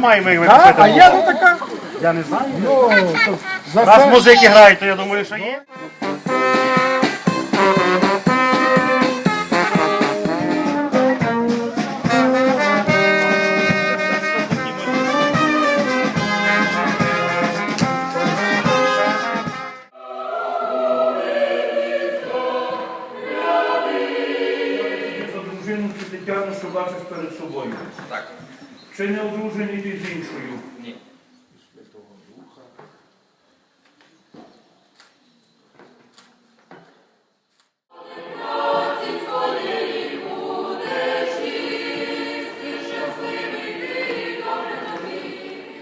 маємо їх А, а є ну така? Я не знаю. Ну, то за Раз це... музики грають, то я думаю, що є. за дружину цю Тетяну, що бачиш перед собою. Так. Чи не одружений ти з іншою? Ні.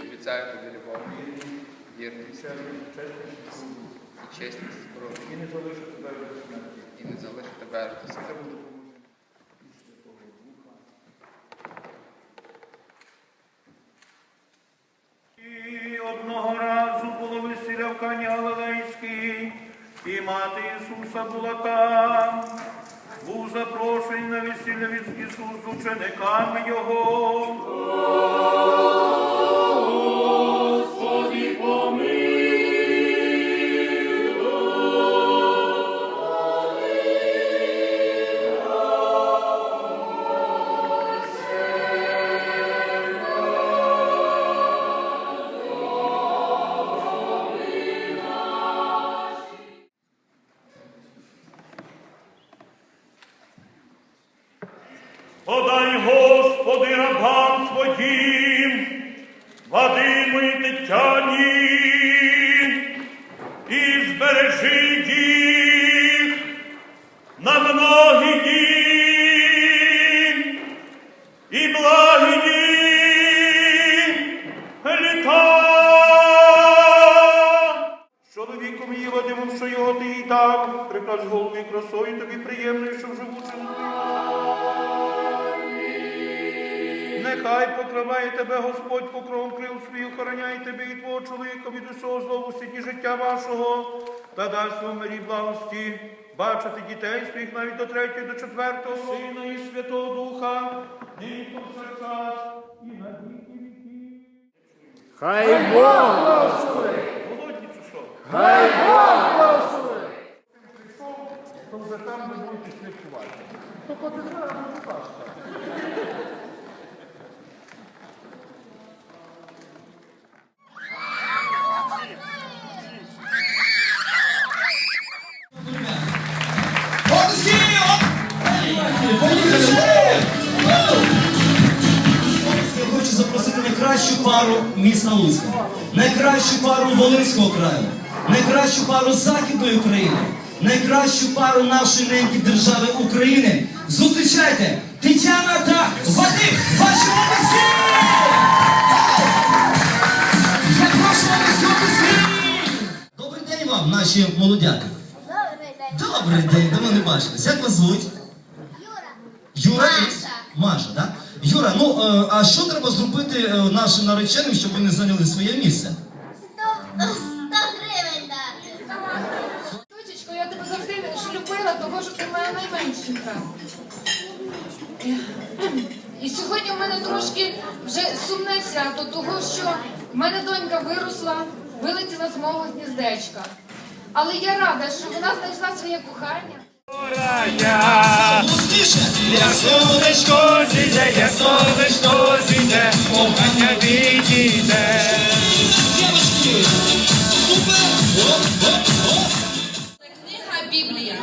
Обіцяю тобі любов, вірність і чесність. І не залишу тебе без смерті. І не залишу тебе до смерті. І одного разу було весілля в Кані Галилейській, і мати Ісуса була там. Був запрошений на весілля від Ісус з учениками Його. Подай, Господи, рабам Твоїм, Вадиму і Тетяні, і збережи їх на многі дні і благі літа. Чоловіком її Вадимом, що його ти їй дав, приказ голові красою тобі приємною, щоб живучим. Нехай покриває тебе Господь покровом крил свій, охороняє тебе і твого чоловіка від усього злого сіді життя вашого, та дасть вам мирі благості, бачити дітей своїх навіть до третього, до четвертого, Сина і Святого Духа, нині повсякчас і на віки віки. Хай Бог благослови! Голодні чи що? Хай Бог благослови! Прийшов, то вже там не будете слідкувати. То зараз, будь ласка. Міста Луцька, найкращу пару Волинського краю, найкращу пару Західної України, найкращу пару нашої неньки держави України. Зустрічайте Тетяна та Вадим! Ваші обласки! Я прошу обласки! Добрий день вам, наші молодяки. Добрий день. Добрий день, давно не бачились. Як вас звуть? Юра. Юра? Маша. Маша, так? Юра, ну е, а що треба зробити е, нашим нареченим, щоб вони зайняли своє місце? Сто, сто гривень дати. Дочечко, я тебе завжди ж любила, того що ти моя найменшенька. І сьогодні в мене трошки вже сумне свято, того що в мене донька виросла, вилетіла з мого гніздечка. Але я рада, що вона знайшла своє кохання. Голосніше! Як сонечко зійде, як сонечко зійде, кохання відійде. Книга Біблія.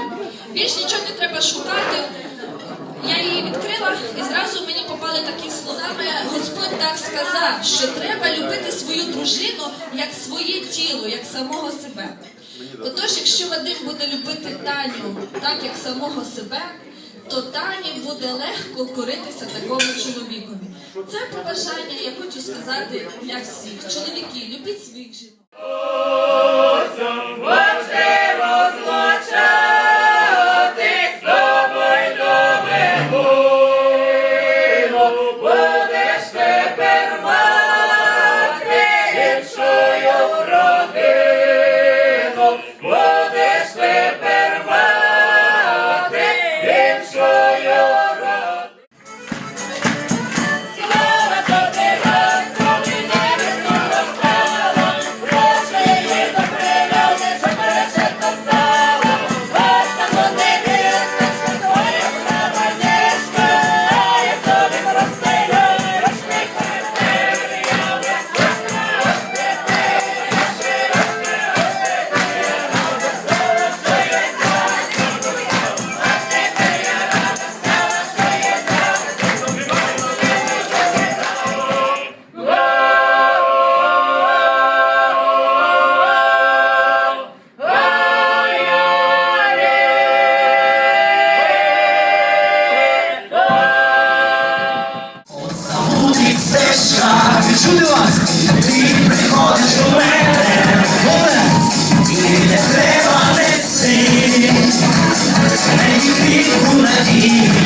Більш нічого не треба шукати. Я її відкрила і зразу мені попали такі слова. Господь так сказав, що треба любити свою дружину як своє тіло, як самого себе. Отож, якщо Вадим буде любити Таню так, як самого себе, то Тані буде легко коритися такому чоловікові. Це побажання, я хочу сказати для всіх. Чоловіки, любіть своїх жінок. you.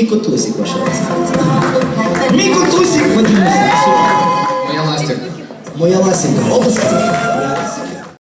Мій котусик, ваша ласка. Мій котусик, Вадим Моя ластівка. Моя ласенька, обласка.